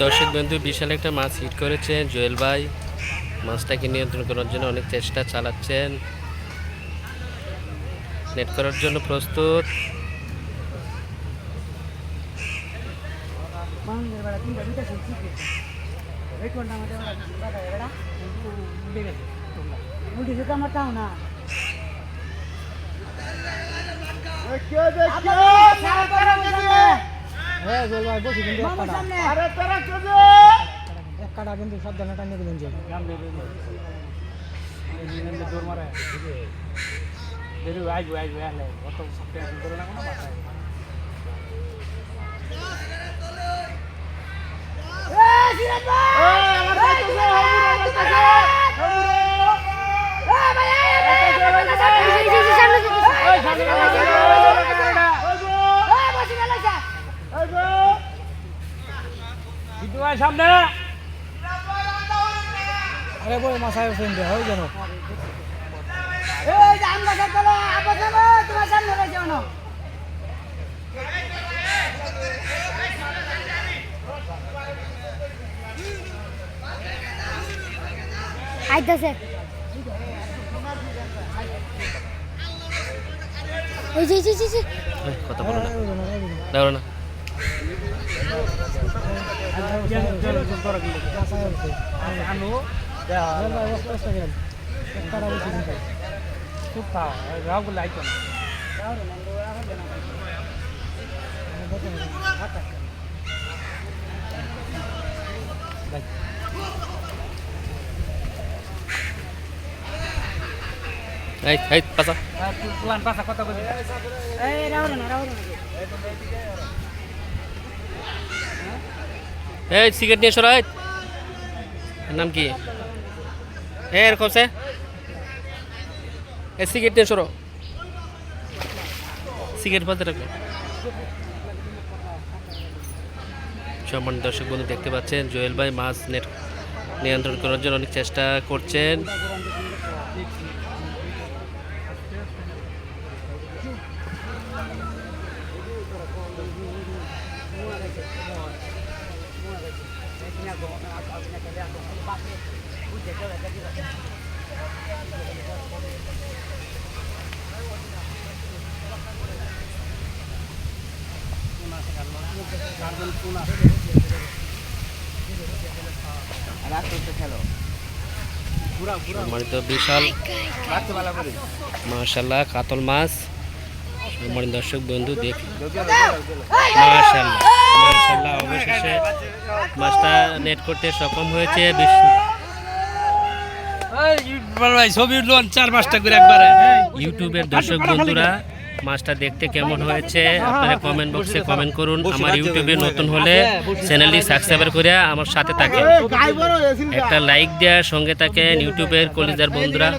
দর্শক বন্ধু বিশাল একটা মাছ হিট করেছেন জুয়েল ভাই মাছটাকে নিয়ন্ত্রণ করার জন্য অনেক চেষ্টা চালাচ্ছেন নেট করার জন্য প্রস্তুত জল ভাই বসে কিন্তু এক কাটা এক কাটা কিন্তু সব দানা টানিয়ে দিলেন যে দৌড় মারে বেরু আইবো আইবো আলে অত টেনশন করে না কোনো বাসায় বিদ্যু ভাই সামনে। আরে বই মাথায় ফোন দে হয় জানো আইতাছে। এই যে যে যে এই, কথা বলো না। না। রাগুলো আইতো না এই এই পাশা প্লান পাশা কথা বলি এই সিগারেট নিয়ে সরাই নাম কি? এরকম সে। সিগারেট নিয়ে সরো সিগারেট বলতে রাখো সম্মান দর্শক বন্ধু, দেখতে পাচ্ছেন জুয়েল ভাই মাছ নিয়ন্ত্রণ করার জন্য অনেক চেষ্টা করছেন। সম্মানিত বিশাল মাশাল্লাহ কাতল মাছ। সম্মানিত দর্শক বন্ধু দেখ মাশাল্লাহ মাশাল্লাহ অবশেষে মাছটা নেট করতে সক্ষম হয়েছে। বিশ- ভাই চার পাঁচটা করে একবারে। ইউটিউবের দর্শক বন্ধুরা মাছটা দেখতে কেমন হয়েছে? আপনারা কমেন্ট বক্সে কমেন্ট করুন। আমার ইউটিউবে নতুন হলে চ্যানেলটি সাবস্ক্রাইব করে আমার সাথে থাকেন। একটা লাইক দেওয়ার সঙ্গে থাকেন ইউটিউবের কলিজার বন্ধুরা।